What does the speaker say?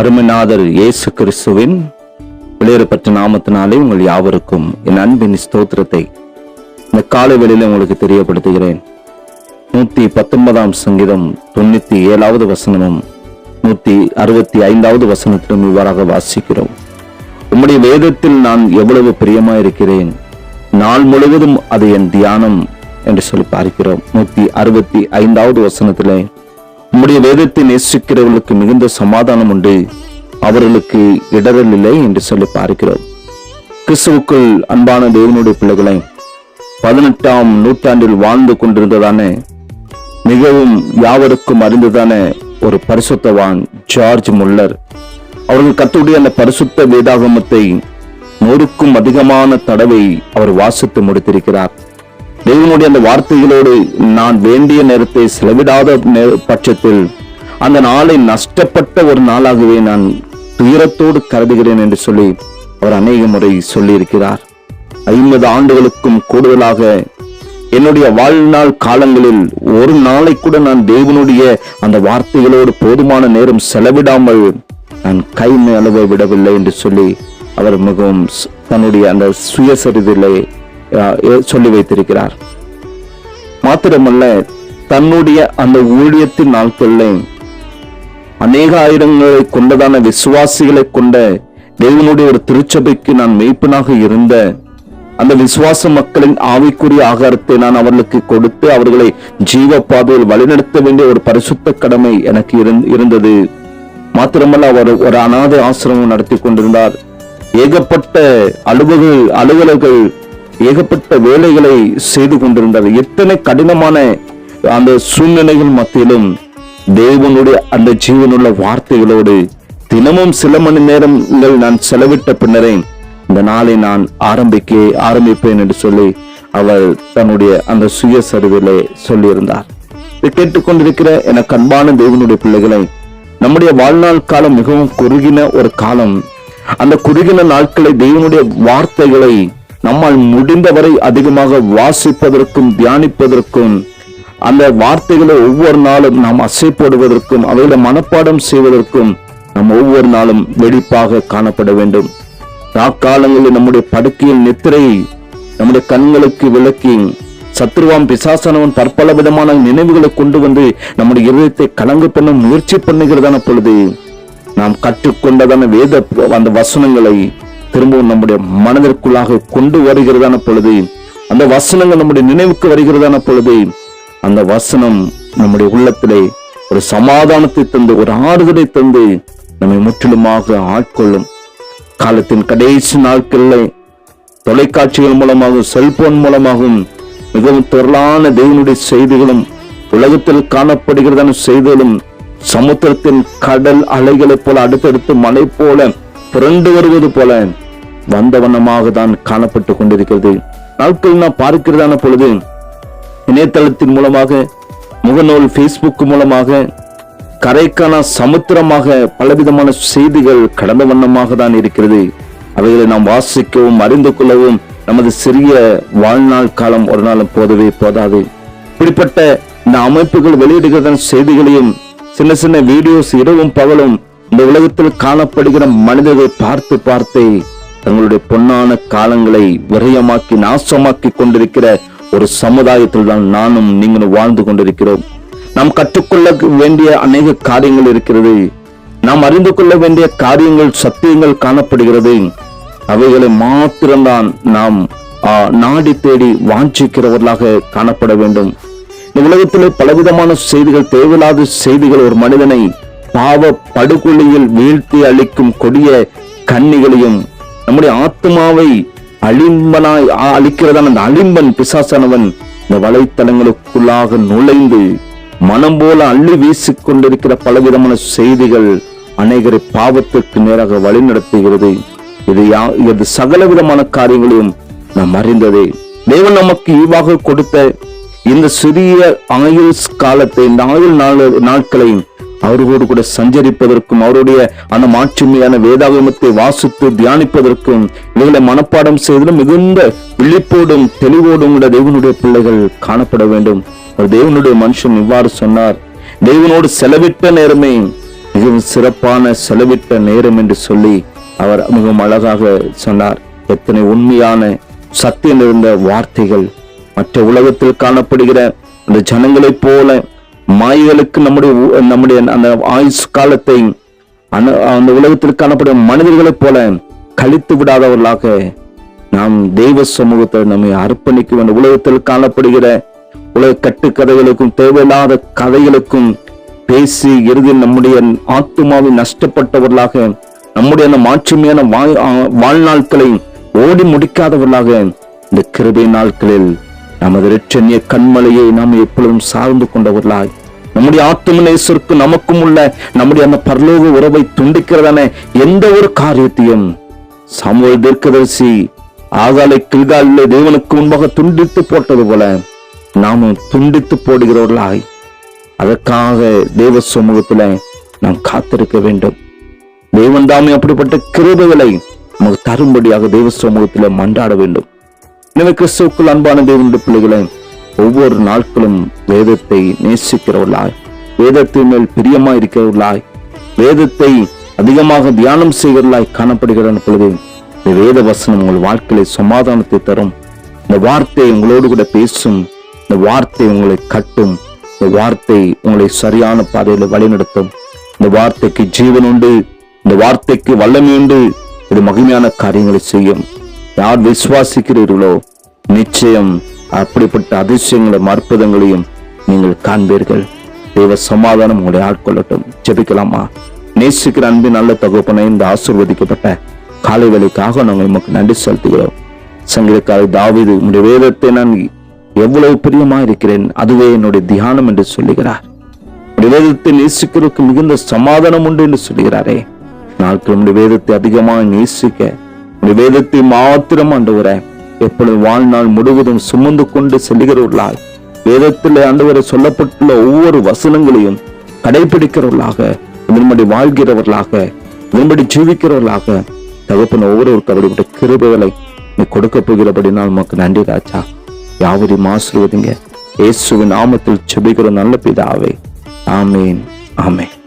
அருமநாதர் இயேசு கிறிஸ்துவின் வெளியேறப்பட்ட நாமத்தினாலே உங்கள் யாவருக்கும் என் அன்பின் ஸ்தோத்திரத்தை இந்த காலை வெளியில் உங்களுக்கு தெரியப்படுத்துகிறேன். நூத்தி பத்தொன்பதாம் சங்கீதம் தொண்ணூத்தி ஏழாவது வசனமும் நூத்தி அறுபத்தி ஐந்தாவது வசனத்திலும் இவ்வாறாக வாசிக்கிறோம். உம்முடைய வேதத்தில் நான் எவ்வளவு பிரியமாக இருக்கிறேன் நாள் முழுவதும் அது என் தியானம் என்று சொல்லி பார்க்கிறோம். நூத்தி அறுபத்தி ஐந்தாவது வசனத்திலே உம்முடைய வேதத்தை நேசிக்கிறவர்களுக்கு மிகுந்த சமாதானம் உண்டு. அவர்களுக்கு இடரல் இல்லை என்று சொல்லி பார்க்கிறோம். கிறிஸ்துவுக்குள் அன்பான தேவனுடைய பிள்ளைகளை பதினெட்டாம் நூற்றாண்டில் வாழ்ந்து கொண்டிருந்ததான மிகவும் யாவருக்கும் அறிந்ததான ஒரு பரிசுத்தவான் ஜார்ஜ் முல்லர். அவர்கள் கத்துடைய அந்த பரிசுத்த வேதாகமத்தை நூறுக்கும் அதிகமான தடவை அவர் வாசித்து முடித்திருக்கிறார். தேவனுடைய அந்த வார்த்தைகளோடு நான் வேண்டிய நேரத்தை செலவிடாத பட்சத்தில் அந்த நாளை நஷ்டப்பட்ட ஒரு நாளாகவே நான் துயரத்தோடு கருதுகிறேன் என்று சொல்லி அவர் அநேக முறை சொல்லியிருக்கிறார். ஐம்பது ஆண்டுகளுக்கும் கூடுதலாக என்னுடைய வாழ்நாள் காலங்களில் ஒரு நாளை கூட நான் தேவனுடைய அந்த வார்த்தைகளோடு போதுமான நேரம் செலவிடாமல் நான் கை அளவை விடவில்லை என்று சொல்லி அவர் மிகவும் தன்னுடைய அந்த சுயசரிதிலே சொல்லி வைத்திருக்கிறார். மாத்திரமல்ல தன்னுடைய அந்த ஊழியத்தின் நாட்களில் அநேக ஆயிரங்களை கொண்டதான விசுவாசிகளை கொண்ட தேவனுடைய ஒரு திருச்சபைக்கு நான் மெய்ப்பனாக இருந்த அந்த விசுவாச மக்களின் ஆவிக்குரிய ஆகாரத்தை நான் அவர்களுக்கு கொடுத்து அவர்களை ஜீவ பாதையில் வழிநடத்த வேண்டிய ஒரு பரிசுத்த கடமை எனக்கு இருந்தது. மாத்திரமல்ல அவர் ஒரு அனாதை ஆசிரமம் நடத்தி கொண்டிருந்தார். ஏகப்பட்ட அலுவல்கள் அலுவலர்கள் ஏகப்பட்ட வேலைகளை செய்து கொண்டிருந்தார் எத்தனை கடினமான அந்த சூழ்நிலைகள் மத்தியிலும் தேவனுடைய அந்த ஜீவனுள்ள வார்த்தைகளோடு தினமும் சில மணி நேரங்கள் நான் செலவிட்ட பின்னரே இந்த நாளை நான் ஆரம்பிக்க ஆரம்பிப்பேன் என்று சொல்லி அவர் தன்னுடைய அந்த சுயசரிவிலே சொல்லியிருந்தார். இதை கேட்டுக்கொண்டிருக்கிற என கண்பான தேவனுடைய பிள்ளைகளை நம்முடைய வாழ்நாள் காலம் மிகவும் குறுகின ஒரு காலம். அந்த குறுகின நாட்களை தேவனுடைய வார்த்தைகளை நம்மால் முடிந்தவரை அதிகமாக வாசிப்பதற்கும் தியானிப்பதற்கும் அந்த வார்த்தைகளை ஒவ்வொரு நாளும் நாம் அசை போடுவதற்கும் அவைகளை மனப்பாடம் செய்வதற்கும் நாம் ஒவ்வொரு நாளும் வெடிப்பாக காணப்பட வேண்டும். நாக்காலங்களில் நம்முடைய படுக்கையில் நித்திரை நம்முடைய கண்களுக்கு விளக்கி சத்ருவாம் பிசாசனவன் பற்பல விதமான நினைவுகளை கொண்டு வந்து நம்முடைய இருதயத்தை கலங்கு பண்ண முயற்சி பண்ணுகிறதான பொழுது நாம் கற்றுக்கொண்டதான வேத அந்த வசனங்களை திரும்பவும் நம்முடைய மனதிற்குள்ளாக கொண்டு வருகிறதான பொழுது அந்த வசனங்கள் நம்முடைய நினைவுக்கு வருகிறதான பொழுது அந்த வசனம் நம்முடைய உள்ளத்திலே ஒரு சமாதானத்தை தந்து ஒரு ஆறுதலை தந்து நம்மை முற்றிலுமாக ஆட்கொள்ளும். காலத்தின் கடைசி நாட்களில் தொலைக்காட்சிகள் மூலமாகவும் செல்போன் மூலமாகவும் மிகவும் திரளான தேவனுடைய செய்திகளும் உலகத்தில் காணப்படுகிறதான செய்திகளும் சமுத்திரத்தின் கடல் அலைகளைப் போல அடுத்தடுத்து மலை போல புரண்டு வருவது போல வந்த வண்ணமாக தான் காணப்பட்டு கொண்டிருக்கிறது. நாட்கள் நான் பார்க்கிறதான பொழுது இணையதளத்தின் மூலமாக முகநூல் ஃபேஸ்புக் மூலமாக கரைக்கான சமுத்திரமாக பலவிதமான செய்திகள் கடந்த வண்ணமாக தான் இருக்கிறது. அவைகளை நாம் வாசிக்கவும் அறிந்து கொள்ளவும் நமது சிறிய வாழ்நாள் காலம் ஒரு நாளும் போதவே போதாது. இப்படிப்பட்ட இந்த அமைப்புகள் வெளியிடுகிற செய்திகளையும் சின்ன சின்ன வீடியோஸ் இரவும் பகலும் இந்த உலகத்தில் காணப்படுகிற மனிதர்கள் பார்த்து பார்த்தே தங்களுடைய பொன்னான காலங்களை விரயமாக்கி நாசமாக்கி கொண்டிருக்கிற ஒரு சமுதாயத்தில் தான் நானும் நீங்களும் வாழ்ந்து கொண்டிருக்கிறோம். நாம் கற்றுக்கொள்ள வேண்டிய அநேக காரியங்கள் இருக்கிறது. நாம் அறிந்து கொள்ள வேண்டிய காரியங்கள் சத்தியங்கள் காணப்படுகிறது. அவைகளை மாத்திரம்தான் நாம் நாடி தேடி வாஞ்சிக்கிறவர்களாக காணப்பட வேண்டும். இந்த உலகத்திலே பலவிதமான செய்திகள் தேவையில்லாத செய்திகள் ஒரு மனிதனை பாவ படுகொலியில் வீழ்த்தி அளிக்கும் கொடிய கண்ணிகளையும் நம்முடைய ஆத்மாவை அழிம்பனாய் அழிக்கிறதான அந்த அழிம்பன் பிசாசானவன் இந்த வலைத்தளங்களுக்குள்ளாக நுழைந்து மனம் போல அள்ளி வீசிக் கொண்டிருக்கிற பலவிதமான செய்திகள் அநேகரை பாவத்திற்கு நேராக வழிநடத்துகிறது. இது யா- இது சகல விதமான காரியங்களையும் நாம் அறிந்ததே. தேவன் நமக்கு ஈவாக கொடுத்த இந்த சிறிய ஆயுள் காலத்தை இந்த ஆயுள் நாள் நாட்களையும் அவர்களோடு கூட சஞ்சரிப்பதற்கும் அவருடைய அந்த மாட்சிமையான வேதாகமத்தை வாசித்து தியானிப்பதற்கும் இவர்களை மனப்பாடம் செய்வதிலும் மிகுந்த விழிப்போடும் தெளிவோடும் கூட தேவனுடைய பிள்ளைகள் காணப்பட வேண்டும். ஒரு தேவனுடைய மனுஷன் இவ்வாறு சொன்னார். தேவனோடு செலவிட்ட நேரமே மிகவும் சிறப்பான செலவிட்ட நேரம் என்று சொல்லி அவர் மிகவும் அழகாக சொன்னார். எத்தனை உண்மையான சத்தியம் இருந்த வார்த்தைகள். மற்ற உலகத்தில் காணப்படுகிற அந்த ஜனங்களைப் போல மாய்களுக்கு நம்முடைய நம்முடைய அந்த ஆயுஷ் காலத்தை அந்த- அந்த உலகத்தில் காணப்படும் மனிதர்களைப் போல கழித்து விடாதவர்களாக நாம் தெய்வ சமூகத்தை நம்மை அர்ப்பணிக்க வேண்டும். உலகத்தில் காணப்படுகிற உலக கட்டுக்கதைகளுக்கும் தேவையில்லாத கதைகளுக்கும் பேசி இறுதியில் நம்முடைய ஆத்மாவை நஷ்டப்பட்டவர்களாக நம்முடைய மாற்றுமையான வாழ்- வாழ்நாட்களை ஓடி முடிக்காதவர்களாக இந்த கிருபை நாட்களில் நமது இரட்சணிய கண்மலையை நாம் எப்பொழுதும் சார்ந்து கொண்டவர்களாய். நம்முடைய ஆத்துமநேசருக்கு நமக்கும் உள்ள நம்முடைய அந்த பரலோக உறவை துண்டிக்கிறதான எந்த ஒரு காரியத்தையும் சமூக தீர்க்கதரிசி ஆகாலை கில்காலிலே தேவனுக்கு முன்பாக துண்டித்து போட்டது போல நாமும் துண்டித்து போடுகிறவர்களாய். அதற்காக தேவ சமூகத்துல நாம் காத்திருக்க வேண்டும். தேவன் தாமே அப்படிப்பட்ட கிருபைகளை நமக்கு தரும்படியாக தேவ சமூகத்துல மன்றாட வேண்டும். எனவே கிறிஸ்துவுக்குள் அன்பான தேவனுடைய பிள்ளைகளை ஒவ்வொரு நாட்களும் வேதத்தை நேசிக்கிறவர்களாய் வேதத்தின் மேல் பிரியமா இருக்கிறவர்களாய் வேதத்தை அதிகமாக தியானம் செய்கிறவர்களாய் காணப்படுகிறான் பொழுது இந்த வேத வசனம் உங்கள் வாழ்க்கையில சமாதானத்தை தரும். இந்த வார்த்தை உங்களோடு கூட பேசும் இந்த வார்த்தை உங்களை கட்டும் இந்த வார்த்தை உங்களை சரியான பாதையில வழிநடத்தும். இந்த வார்த்தைக்கு ஜீவன் உண்டு இந்த வார்த்தைக்கு வல்லமை உண்டு இது மகிமையான காரியங்களை செய்யும். யார் விசுவாசிக்கிறீர்களோ நிச்சயம் அப்படிப்பட்ட அதிசயங்களும் அற்புதங்களையும் நீங்கள் காண்பீர்கள். தெய்வ சமாதானம் உங்களை ஆட்கொள்ளட்டும். ஜெபிக்கலாமா? நேசிக்கிற அன்பின் நல்ல தகப்பனை இந்த ஆசிர்வதிக்கப்பட்ட காலை வேலைக்காக நாங்கள் உமக்கு நன்றி செலுத்துகிறோம். சங்கீதக்காரர் தாவிது உடைய வேதத்தை நான் எவ்வளவு பிரியமா இருக்கிறேன் அதுவே என்னுடைய தியானம் என்று சொல்லுகிறார். வேதத்தை நேசிக்கிறதுக்கு மிகுந்த சமாதானம் உண்டு என்று சொல்லுகிறாரே. நாட்கள் உடைய வேதத்தை அதிகமாக நேசிக்க வேதத்தை மாத்திரம் ஆண்டவரே. எப்பொழுது வாழ்நாள் முழுவதும் சுமந்து கொண்டு செல்கிறவர்களாய் வேதத்தில் ஆண்டவரை சொல்லப்பட்டுள்ள ஒவ்வொரு வசனங்களையும் கடைபிடிக்கிறவர்களாக இதன்படி வாழ்கிறவர்களாக இதன்படி ஜீவிக்கிறவர்களாக தகப்பன ஒவ்வொருவருக்கு அவருடைய கிருபைகளை நீ கொடுக்க போகிறபடி நான் உமக்கு நன்றி ராஜா. யாவரையும் ஆசீர்வதிங்க. இயேசுவின் நாமத்தில் செபிக்கிற நல்ல பிதாவே. ஆமேன். ஆமேன்.